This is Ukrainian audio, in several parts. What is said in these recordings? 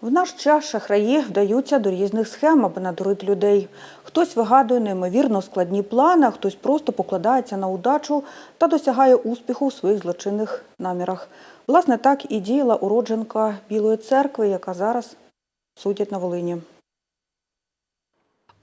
В наш час шахраї вдаються до різних схем, аби надурити людей. Хтось вигадує неймовірно складні плани, а хтось просто покладається на удачу та досягає успіху в своїх злочинних намірах. Власне, так і діяла уродженка Білої церкви, яка зараз судять на Волині.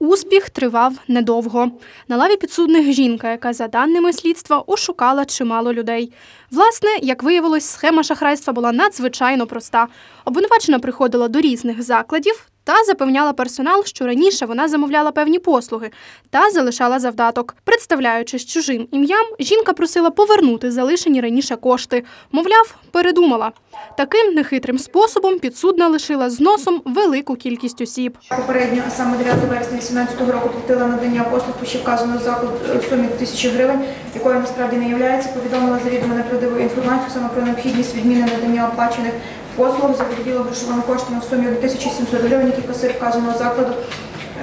Успіх тривав недовго. На лаві підсудних жінка, яка за даними слідства ошукала чимало людей. Власне, як виявилось, схема шахрайства була надзвичайно проста. Обвинувачена приходила до різних закладів та запевняла персонал, що раніше вона замовляла певні послуги та залишала завдаток. Представляючись чужим ім'ям, жінка просила повернути залишені раніше кошти. Мовляв, передумала. Таким нехитрим способом підсудна лишила з носом велику кількість осіб. Попередньо, саме 9 вересня 2018 року, платила надання послуг по ще вказаного закладу е, сумі тисячі гривень, якою насправді не являється. Повідомила завідомо неправдиву інформацію саме про необхідність відміни надання оплачених послуг, заволоділа грошовими коштами в сумі 1700 гривень, які касир вказаного закладу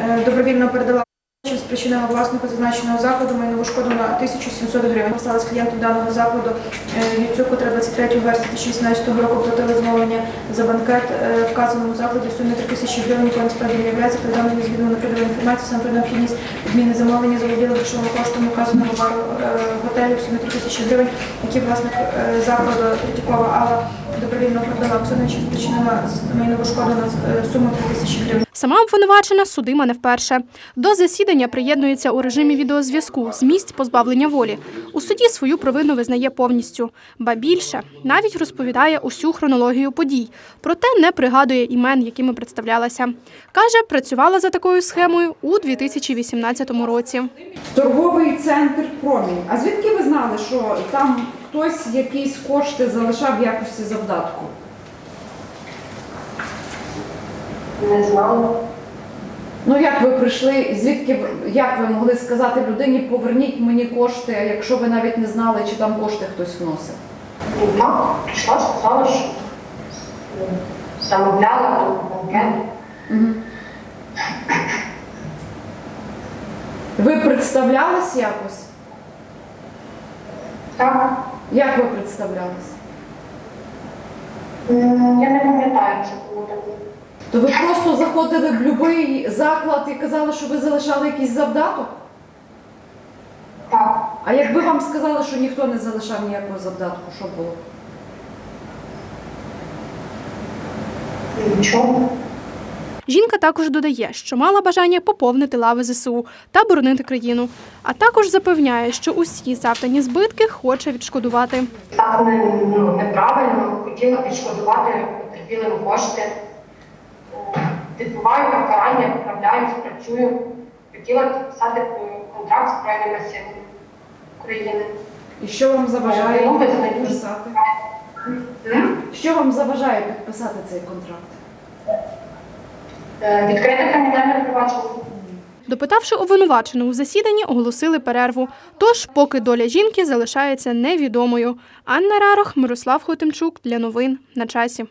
е, добровільно передала. Що спричинила власнику зазначеного закладу майнову шкоду на 1700 гривень. Сталося клієнтом даного закладу е, Юцюк, котра 23 вересня 2016 року платила замовлення за банкет е, вказаному закладі в сумі 3000 гривень, якою насправді не являється повідомлення з відомо неправдивої інформації саме про необхідність відміни замовлення заволоділи грошовим коштом указаного бару е, готелю в сумі 3000 гривень, які власник е, закладу Третьякова Алла добровільно продала що спричинила майнову шкоду на е, суму 3000 гривень. Сама обвинувачена судима не вперше. До засідання приєднується у режимі відеозв'язку з місць позбавлення волі. У суді свою провину визнає повністю. Ба більше навіть розповідає усю хронологію подій, проте не пригадує імен, якими представлялася. Каже, працювала за такою схемою у 2018 році. Торговий центр Промінь. А звідки ви знали, що там хтось якісь кошти залишав в якості завдатку? Не знала. Ну як ви прийшли, звідки ви- як ви могли сказати людині, поверніть мені кошти, якщо ви навіть не знали, чи там кошти хтось вносив? Мама прийшла, сказала, що е, замовляла там Ви представлялись якось? Так, Як ви представлялись? я не пам'ятаю, це було таке. То ви просто заходили в будь-який заклад і казали, що ви залишали якийсь завдаток? Так, А якби вам сказали, що ніхто не залишав ніякого завдатку, що було? нічого. Жінка також додає, що мала бажання поповнити лави ЗСУ та боронити країну, а також запевняє, що усі завдані збитки хоче відшкодувати. Так ну, неправильно, хотіла відшкодувати потерпілим кошти. Відбуваю покарання, поправляюсь, працюю. Хотіла підписати контракт з Збройними силами України. І що вам заважає Ну, підписати? Що вам заважає підписати цей контракт? Е, Відкрите кримінальне провадження. Допитавши обвинувачену у засіданні, оголосили перерву. Тож, поки доля жінки залишається невідомою. Анна Рарох, Мирослав Хотимчук для новин на часі.